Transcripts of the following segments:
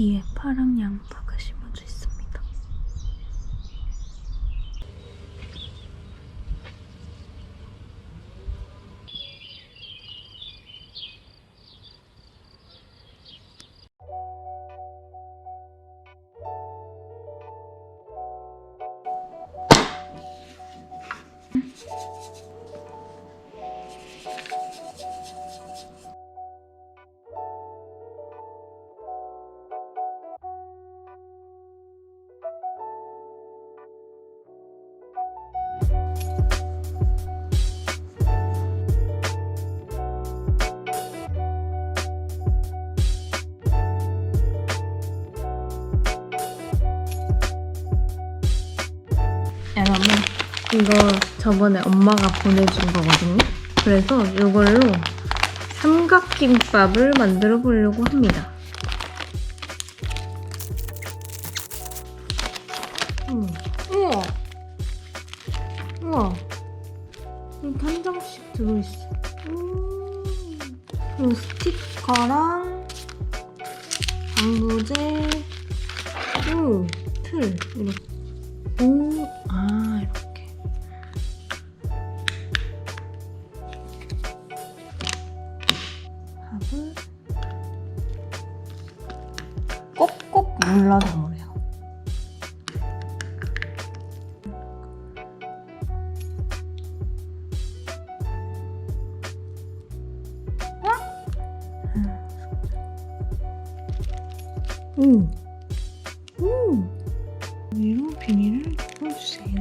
여기에 파랑 양파 여러분 이거 저번에 엄마가 보내준 거거든요. 그래서 이걸로 삼각김밥을 만들어 보려고 합니다. 음. 우와, 우와, 한 장씩 들어있어. 음. 그리고 스티커랑 방부제, 오, 틀 이렇게. 오, 아, 이렇게. 밥을 꼭꼭 눌러서 먹어요. 음. 음. 주세요.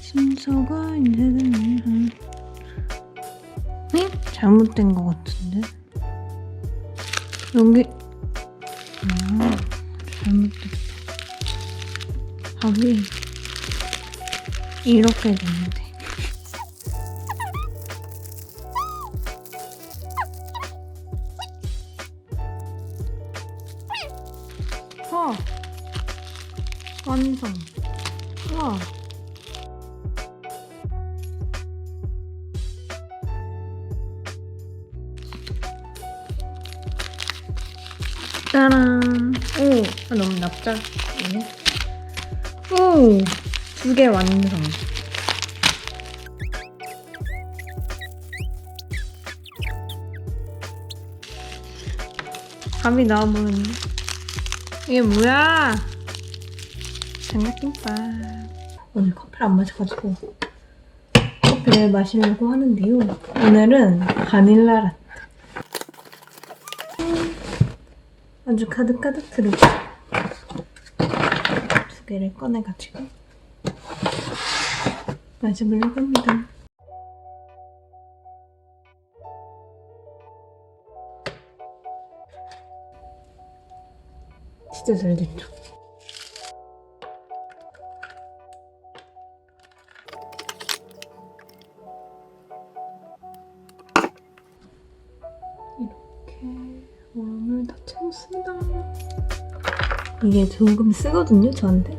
순서가 인쇄되네. 응? 잘못된 것 같은데? 여기 아 잘못됐다. 밥이 이렇게 됐는데. 어. 완성. 짜란. 오, 아, 너무 납작이네. 오, 두 개 완성. 밥이 나와버렸네. 이게 뭐야? 장난김밥. 오늘 커피를 안 마셔가지고 커피를 마시려고 하는데요. 오늘은 바닐라 라떼. 아주 가득가득 들어있어. 두 개를 꺼내가지고 마셔보려고 합니다. 진짜 잘 됐죠? 얼음을 다 채웠습니다. 이게 조금 쓰거든요, 저한테.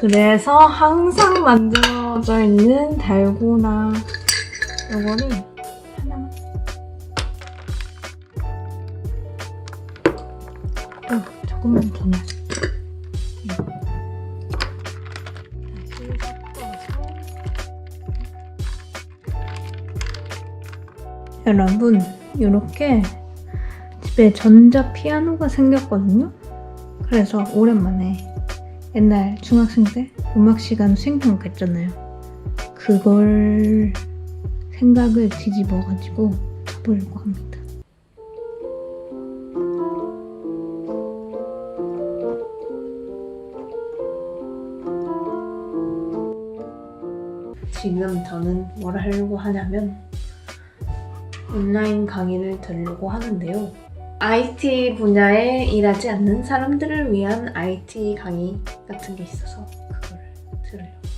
그래서 항상 만들어져 있는 달고나 요거를 하나만. 어, 조금만 더 넣어. 다시 섞어서. 여러분, 이렇게 집에 전자 피아노가 생겼거든요. 그래서 오랜만에 옛날 중학생 때 음악 시간 생각했잖아요. 그걸 생각을 뒤집어가지고 쳐보려고 합니다. 지금 저는 뭘 하려고 하냐면 온라인 강의를 들으려고 하는데요. IT 분야에 일하지 않는 사람들을 위한 IT 강의 같은 게 있어서 그걸 들으려고.